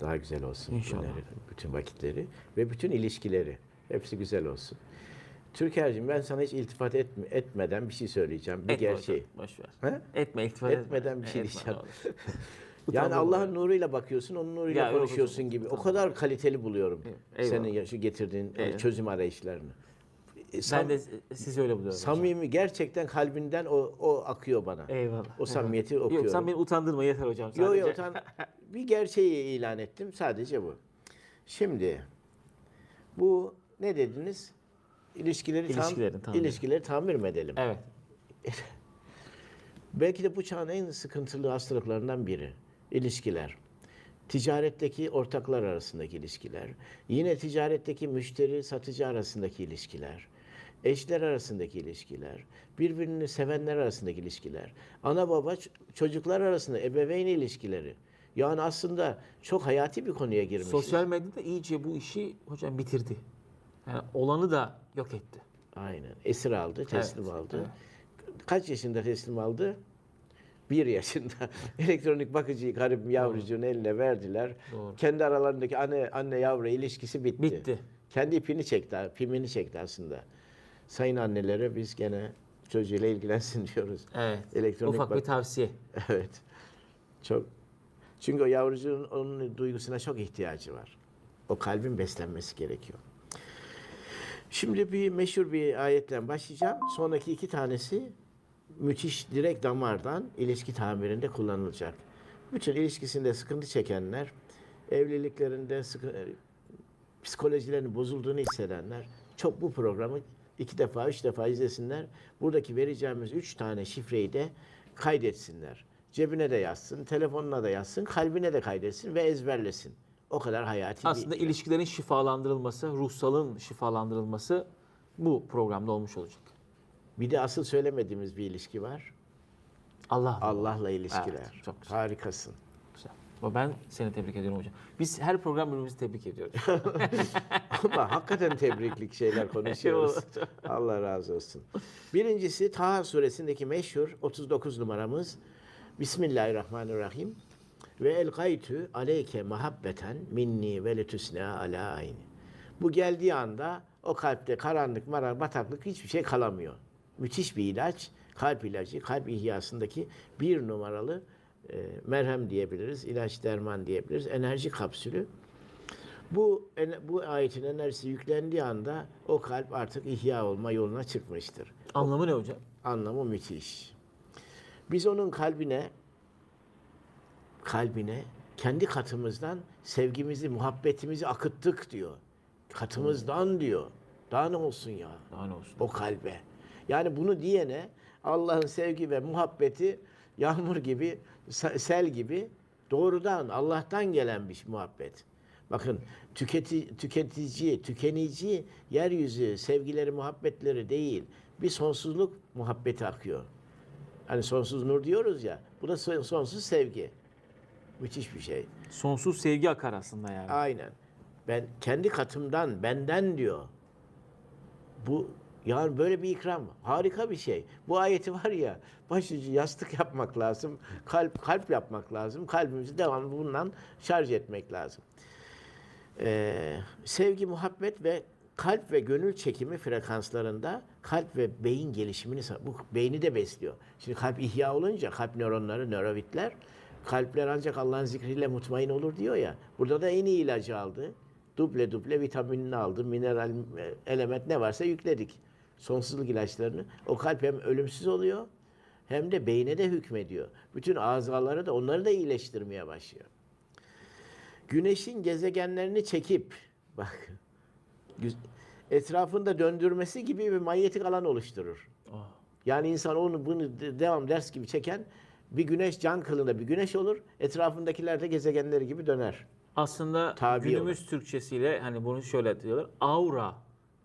Daha güzel olsun. İnşallah. günleri, bütün vakitleri ve bütün ilişkileri. Hepsi güzel olsun. Türker'cim ben sana hiç iltifat etme, etmeden bir şey söyleyeceğim. Bir Etme gerçeği. hocam, Boş ver. He? Etme, iltifat etme. Etmeden bir şey Etme, diyeceğim. Yani Allah'ın nuruyla bakıyorsun, onun nuruyla Ya yok konuşuyorsun hocam, gibi. O utandım. kadar kaliteli buluyorum Eyvallah. senin şu getirdiğin e, Eyvallah. çözüm arayışlarını. E, sam- Ben de sizi öyle buluyorum. hocam. samimi gerçekten kalbinden o, o akıyor bana. Eyvallah. O samimiyeti okuyorum. Yok sen beni utandırma yeter hocam. Sadece. Yok yok utan- bir gerçeği ilan ettim sadece bu. Şimdi bu ne dediniz? İlişkileri tam İlişkilerin tamir. ilişkileri tamir mi edelim? Evet. Belki de bu çağın en sıkıntılı hastalıklarından biri. İlişkiler. Ticaretteki ortaklar arasındaki ilişkiler. Yine ticaretteki müşteri satıcı arasındaki ilişkiler. Eşler arasındaki ilişkiler. Birbirini sevenler arasındaki ilişkiler. Ana baba çocuklar arasında ebeveyn ilişkileri. Yani aslında çok hayati bir konuya girmişiz. Sosyal medyada iyice bu işi hocam bitirdi. Yani olanı da yok etti. Aynen. Esir aldı, teslim Evet, aldı. evet. Kaç yaşında teslim aldı? Bir yaşında. Elektronik bakıcıyı garip yavrucuğun eline verdiler. Doğru. Kendi aralarındaki anne anne yavru ilişkisi bitti. Bitti. Kendi ipini çekti, pimini çekti aslında. Sayın annelere biz gene çocuğuyla ilgilensin diyoruz. Evet. Elektronik Ufak bir tavsiye. Evet. Çok. Çünkü o yavrucuğun onun duygusuna çok ihtiyacı var. O kalbin beslenmesi gerekiyor. Şimdi bir meşhur bir ayetten başlayacağım. Sonraki iki tanesi müthiş direkt damardan ilişki tamirinde kullanılacak. Bütün ilişkisinde sıkıntı çekenler, evliliklerinde sıkı, psikolojilerinin bozulduğunu hissedenler çok bu programı iki defa, üç defa izlesinler. Buradaki vereceğimiz üç tane şifreyi de kaydetsinler. Cebine de yazsın, telefonuna da yazsın, kalbine de kaydetsin ve ezberlesin. O kadar hayati Aslında bir... ilişkilerin şifalandırılması, ruhsalın şifalandırılması bu programda olmuş olacak. Bir de asıl söylemediğimiz bir ilişki var. Allah. Allah'la ilişkiler. Evet, çok güzel. Harikasın. Ben seni tebrik ediyorum hocam. Biz her program birbirimizi tebrik ediyoruz. Ama hakikaten tebriklik şeyler konuşuyoruz. Allah razı olsun. Birincisi Taha suresindeki meşhur 39 numaramız. Bismillahirrahmanirrahim. Ve el gaytü aleyke muhabbeten minni ve letusna ala ayni. Bu geldiği anda o kalpte karanlık, marar, bataklık hiçbir şey kalamıyor. Müthiş bir ilaç. Kalp ilacı, kalp ihyasındaki bir numaralı e, merhem diyebiliriz, ilaç derman diyebiliriz, enerji kapsülü. Bu bu ayetin enerjisi yüklendiği anda o kalp artık ihya olma yoluna çıkmıştır. Anlamı ne hocam? Anlamı müthiş. Biz onun kalbine kalbine kendi katımızdan sevgimizi, muhabbetimizi akıttık diyor. Katımızdan diyor. Daha ne olsun ya? Daha ne olsun? O kalbe. Yani bunu diyene Allah'ın sevgi ve muhabbeti yağmur gibi, sel gibi doğrudan Allah'tan gelen bir muhabbet. Bakın tüketi, tüketici, tükenici yeryüzü sevgileri, muhabbetleri değil. Bir sonsuzluk muhabbeti akıyor. Hani sonsuz nur diyoruz ya. Bu da son- sonsuz sevgi. Müthiş bir şey. Sonsuz sevgi akar aslında yani. Aynen. Ben kendi katımdan, benden diyor. Bu yani böyle bir ikram harika bir şey. Bu ayeti var ya başucu yastık yapmak lazım. Kalp kalp yapmak lazım. Kalbimizi devamlı bundan şarj etmek lazım. Ee, sevgi, muhabbet ve kalp ve gönül çekimi frekanslarında kalp ve beyin gelişimini bu beyni de besliyor. Şimdi kalp ihya olunca kalp nöronları, nörovitler kalpler ancak Allah'ın zikriyle mutmain olur diyor ya. Burada da en iyi ilacı aldı. Duble duble vitaminini aldı. Mineral e, element ne varsa yükledik. Sonsuzluk ilaçlarını. O kalp hem ölümsüz oluyor hem de beyne de hükmediyor. Bütün azaları da onları da iyileştirmeye başlıyor. Güneşin gezegenlerini çekip bak etrafında döndürmesi gibi bir manyetik alan oluşturur. Ah. Yani insan onu bunu de- devam ders gibi çeken bir güneş can kılığında bir güneş olur. Etrafındakiler de gezegenleri gibi döner. Aslında Tabi günümüz Türkçesiyle hani bunu şöyle diyorlar. Aura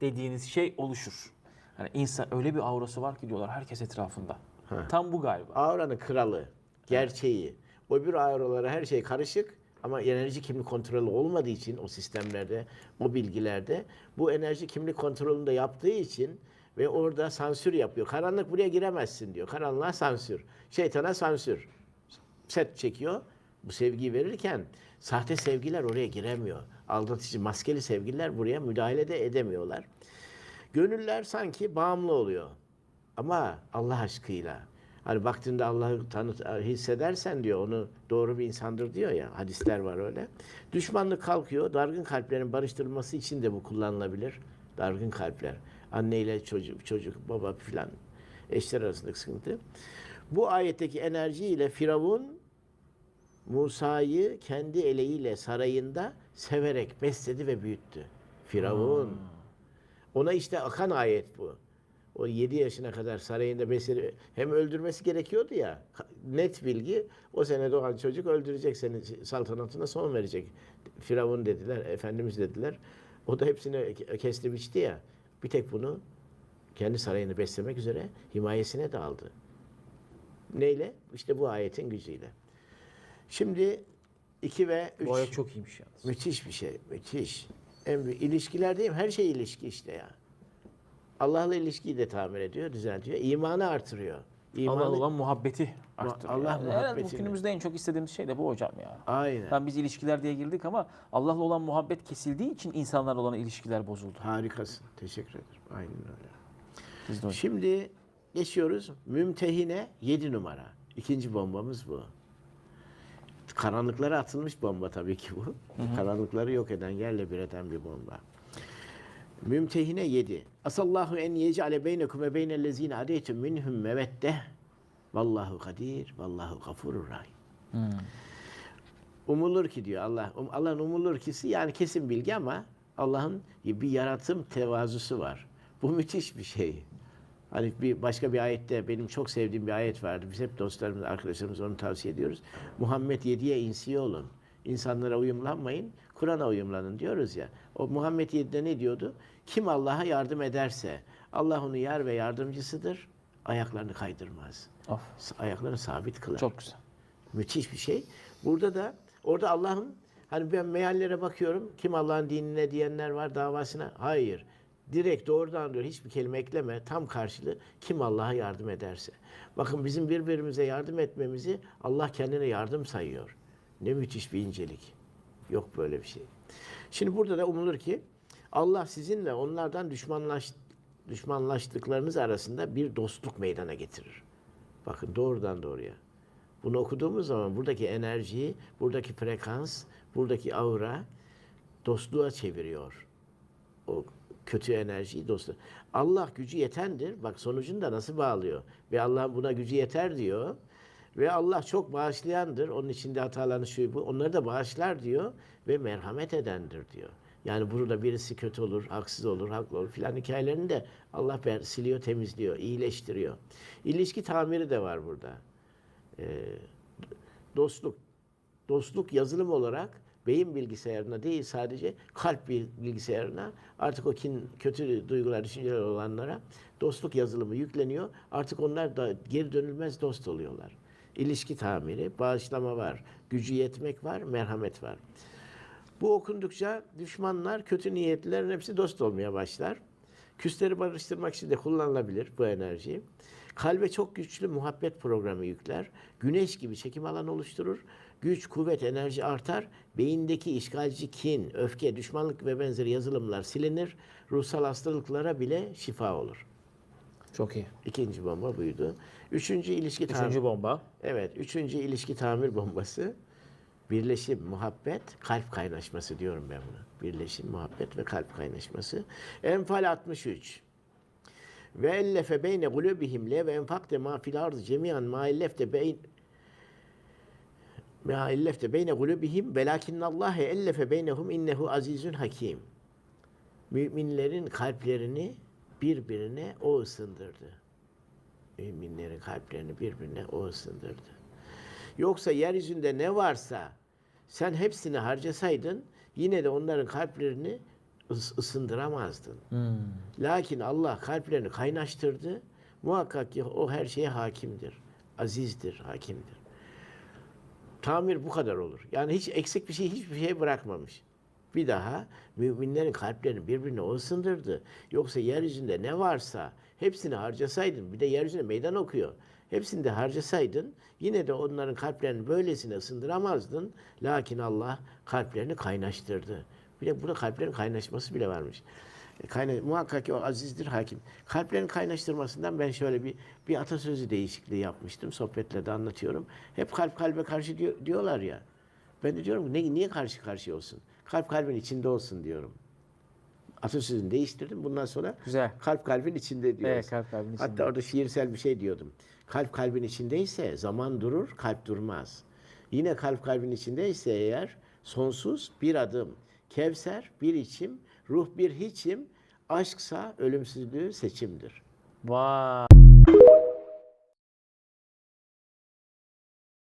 dediğiniz şey oluşur. Hani insan öyle bir aurası var ki diyorlar herkes etrafında. Tam bu galiba. Auranın kralı, gerçeği. O bir auralara her şey karışık ama enerji kimlik kontrolü olmadığı için o sistemlerde, o bilgilerde bu enerji kimlik kontrolünü de yaptığı için ve orada sansür yapıyor. Karanlık buraya giremezsin diyor. Karanlığa sansür. Şeytana sansür. Set çekiyor. bu sevgiyi verirken sahte sevgiler oraya giremiyor. Aldatıcı, maskeli sevgililer buraya müdahale de edemiyorlar. Gönüller sanki bağımlı oluyor. Ama Allah aşkıyla. Hani baktığında Allah'ı tanıt, hissedersen diyor onu doğru bir insandır diyor ya. Hadisler var öyle. Düşmanlık kalkıyor. Dargın kalplerin barıştırılması için de bu kullanılabilir. Dargın kalpler. Anne ile çocuk, çocuk, baba filan eşler arasındaki sıkıntı. Bu ayetteki enerjiyle Firavun Musa'yı kendi eleğiyle sarayında severek besledi ve büyüttü. Firavun. Ona işte akan ayet bu. O 7 yaşına kadar sarayında besledi. Hem öldürmesi gerekiyordu ya. Net bilgi. O sene doğan çocuk öldürecek seni saltanatına son verecek. Firavun dediler, Efendimiz dediler. O da hepsini ke- kesti biçti ya. Bir tek bunu kendi sarayını beslemek üzere himayesine de aldı. Neyle? İşte bu ayetin gücüyle. Şimdi 2 ve 3. Bu ayet çok iyiymiş yalnız. Müthiş bir şey, müthiş. En büyük ilişkiler değil mi? Her şey ilişki işte ya. Allah'la ilişkiyi de tamir ediyor, düzeltiyor. İmanı artırıyor. İmanı... Allah olan muhabbeti arttırıyor. Allah Yani muhabbetini. günümüzde en çok istediğimiz şey de bu hocam ya. Aynen. Ben biz ilişkiler diye girdik ama Allah'la olan muhabbet kesildiği için insanlarla olan ilişkiler bozuldu. Harikasın. Teşekkür ederim. Aynen öyle. Biz de hocam. Şimdi geçiyoruz. Mümtehine 7 numara. İkinci bombamız bu. Karanlıklara atılmış bomba tabii ki bu. Karanlıkları yok eden, yerle bir eden bir bomba. Mümtehine 7. Asallahu en yecale beynekum ve beynellezine adeytum minhum mevedde. Vallahu kadir, vallahu gafurur rahim. Umulur ki diyor Allah. Um- Allah'ın umulur kisi yani kesin bilgi ama Allah'ın bir yaratım tevazusu var. Bu müthiş bir şey. Hani bir başka bir ayette benim çok sevdiğim bir ayet vardı. Biz hep dostlarımız, arkadaşlarımız onu tavsiye ediyoruz. Muhammed yediye insiye olun. İnsanlara uyumlanmayın, Kur'an'a uyumlanın diyoruz ya. O Muhammed 7'de ne diyordu? Kim Allah'a yardım ederse Allah onu yar ve yardımcısıdır. Ayaklarını kaydırmaz. Of, Ayaklarını sabit kılar. çok güzel. Müthiş bir şey. Burada da orada Allah'ın hani ben meallere bakıyorum. Kim Allah'ın dinine diyenler var davasına. Hayır. Direkt doğrudan diyor hiçbir kelime ekleme. Tam karşılığı kim Allah'a yardım ederse. Bakın bizim birbirimize yardım etmemizi Allah kendine yardım sayıyor. Ne müthiş bir incelik. Yok böyle bir şey. Şimdi burada da umulur ki Allah sizinle onlardan düşmanlaş, düşmanlaştıklarınız arasında bir dostluk meydana getirir. Bakın doğrudan doğruya. Bunu okuduğumuz zaman buradaki enerjiyi, buradaki frekans, buradaki aura dostluğa çeviriyor. O kötü enerjiyi dostluğa. Allah gücü yetendir. Bak sonucunu da nasıl bağlıyor. Ve Allah buna gücü yeter diyor. Ve Allah çok bağışlayandır. Onun içinde hatalarını şu bu. Onları da bağışlar diyor. Ve merhamet edendir diyor. Yani burada birisi kötü olur, haksız olur, haklı olur filan hikayelerini de Allah ber- siliyor, temizliyor, iyileştiriyor. İlişki tamiri de var burada e, dostluk. Dostluk yazılım olarak beyin bilgisayarına değil sadece kalp bil- bilgisayarına artık o kin, kötü duygular, düşünceler olanlara dostluk yazılımı yükleniyor. Artık onlar da geri dönülmez dost oluyorlar. İlişki tamiri, bağışlama var, gücü yetmek var, merhamet var. Bu okundukça düşmanlar, kötü niyetlilerin hepsi dost olmaya başlar. Küsleri barıştırmak için de kullanılabilir bu enerji. Kalbe çok güçlü muhabbet programı yükler. Güneş gibi çekim alanı oluşturur. Güç, kuvvet, enerji artar. Beyindeki işgalci kin, öfke, düşmanlık ve benzeri yazılımlar silinir. Ruhsal hastalıklara bile şifa olur. Çok iyi. İkinci bomba buydu. Üçüncü ilişki tamir. Üçüncü bomba. Evet, üçüncü ilişki tamir bombası. Birleşim, muhabbet, kalp kaynaşması diyorum ben buna. Birleşim, muhabbet ve kalp kaynaşması. Enfal 63. Ve ellefe beyne gulubihim le ve enfakte ma fil ardı cemiyan ma ellefte beyn ma ellefte beyne gulubihim velakinnallâhe ellefe beynehum innehu azizun hakim. Müminlerin kalplerini birbirine o ısındırdı. Müminlerin kalplerini birbirine o ısındırdı. Yoksa yeryüzünde ne varsa sen hepsini harcasaydın yine de onların kalplerini ıs- ısındıramazdın. Lakin Allah kalplerini kaynaştırdı. Muhakkak ki o her şeye hakimdir. Azizdir, hakimdir. Tamir bu kadar olur. Yani hiç eksik bir şey, hiçbir şey bırakmamış. Bir daha müminlerin kalplerini birbirine o ısındırdı. Yoksa yeryüzünde ne varsa hepsini harcasaydın, bir de yeryüzüne meydan okuyor. Hepsini de harcasaydın yine de onların kalplerini böylesine ısındıramazdın. Lakin Allah kalplerini kaynaştırdı. Bir de burada kalplerin kaynaşması bile varmış. E, Kayna, muhakkak ki o azizdir hakim. Kalplerin kaynaştırmasından ben şöyle bir bir atasözü değişikliği yapmıştım. Sohbetlerde anlatıyorum. Hep kalp kalbe karşı diyor- diyorlar ya. Ben de diyorum ki ne, niye karşı karşıya olsun? Kalp kalbin içinde olsun diyorum. Atasözünü değiştirdim. Bundan sonra Güzel. kalp kalbin içinde diyoruz. Evet, kalp kalbin içinde. Hatta orada şiirsel bir şey diyordum. Kalp kalbin içindeyse zaman durur, kalp durmaz. Yine kalp kalbin içindeyse eğer sonsuz bir adım, kevser bir içim, ruh bir hiçim, aşksa ölümsüzlüğü seçimdir. Vay.